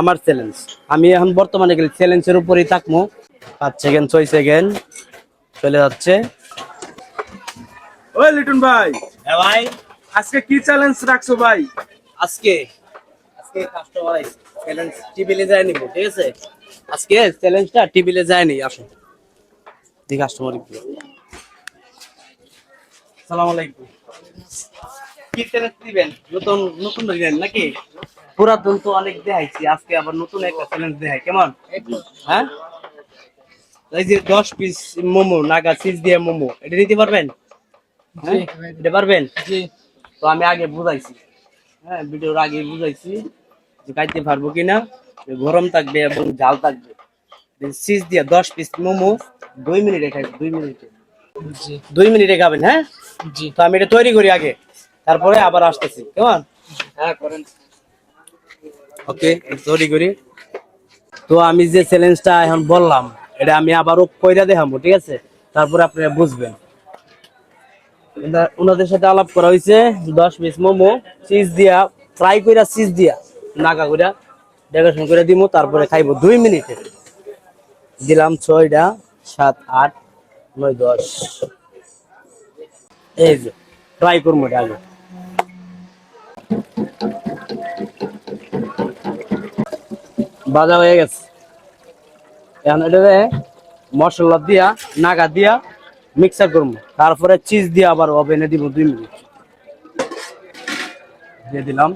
আমার চ্যালেঞ্জ আমি এখন বর্তমানে গেলে চ্যালেঞ্জের উপরেই থাকব পাঁচ সেকেন্ড ছয় সেকেন্ড চলে যাচ্ছে। ওই লিটন ভাই। হ্যাঁ ভাই। আজকে কি চ্যালেঞ্জ রাখছো ভাই? আজকে আজকে কাস্টমার চ্যালেঞ্জ টিভিলে যায়নি ঠিক আছে? আজকে চ্যালেঞ্জটা টিভিলে যায়নি আসো। দি কাস্টমার সালাম আলাইকুম। কি চ্যালেঞ্জ দিবেন? নতুন নতুন দিবেন নাকি? পুরাতন তো অনেক দেখাইছি আজকে আবার নতুন একটা চ্যালেঞ্জ দেখাই কেমন? হ্যাঁ? এই যে দশ পিস মোমো নাগা চিজ দিয়ে মোমো এটা দিতে পারবেন? হ্যাঁ? দিতে পারবেন? তো আমি আগে বুঝাইছি। হ্যাঁ ভিডিওর আগে বুঝাইছি যে খাইতে পারব কিনা গরম থাকবে এবং ঝাল থাকবে। চিজ দিয়ে দশ পিস মোমো দুই মিনিটে খাই দুই মিনিটে। দুই মিনিটে খাবেন হ্যাঁ? জি। তো আমি এটা তৈরি করি আগে তারপরে আবার আসতেছি কেমন? হ্যাঁ করেন। ওকে তৈরি করি তো আমি যে চ্যালেঞ্জটা এখন বললাম, এটা আমি আবারও কইরা দেখাবো ঠিক আছে? তারপরে আপনারা বুঝবেন। ওনাদের সাথে আলাপ করা হয়েছে দশ পিস মোমো চিজ দিয়া ফ্রাই কইরা চিজ দিয়া, নাগা কইরা ডেকোরেশন করে দিব তারপরে খাইবো দুই মিনিটে। দিলাম ছয়টা, সাত, আট, নয়, দশ। এই যে ফ্রাই করব আগে। বাজা হয়ে গেছে। এখন এটাতে মশলা দিয়া, নাগা দিয়া মিক্সার করব। তারপরে চিজ দিয়ে আবার ওভেনে দিব দুই মিনিট। দিয়ে দিলাম।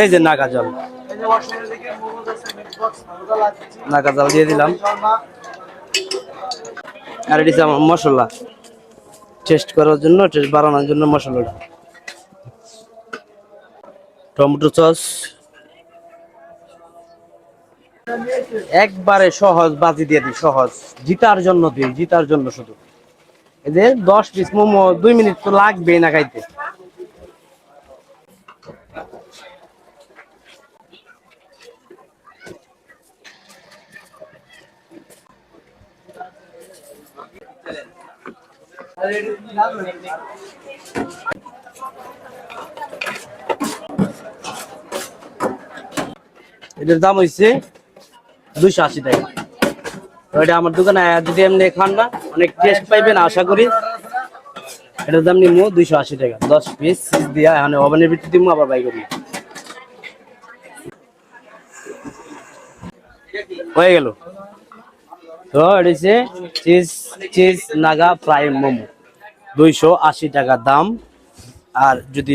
এই যে নাগা জল। নাগা জল দিয়ে দিলাম। আর এটি আমার মশলা। টেস্ট করার জন্য টেস্ট বাড়ানোর জন্য মশলাটা। Tomato sauce. একবারে সহজ, বাজি দিয়ে দিই, সহজ। জিতার জন্য দিই, জিতার জন্য শুধু। এদের দশ পিস মোমো, দুই মিনিট তো লাগবেই না খাইতে। এটার দাম হইছে দুইশো আশি টাকা। এটা আমার দোকানে যদি এমনি খান না, অনেক টেস্ট পাইবেন, আশা করি। এটার দাম নিমো দুইশো আশি টাকা। দশ পিস দিয়া এখন ওভেনের ভিতরে দিব আবার বাই করি। হয়ে গেল। তো এটা cheese cheese Naga fry momo. দুইশো আশি টাকা দাম। আর যদি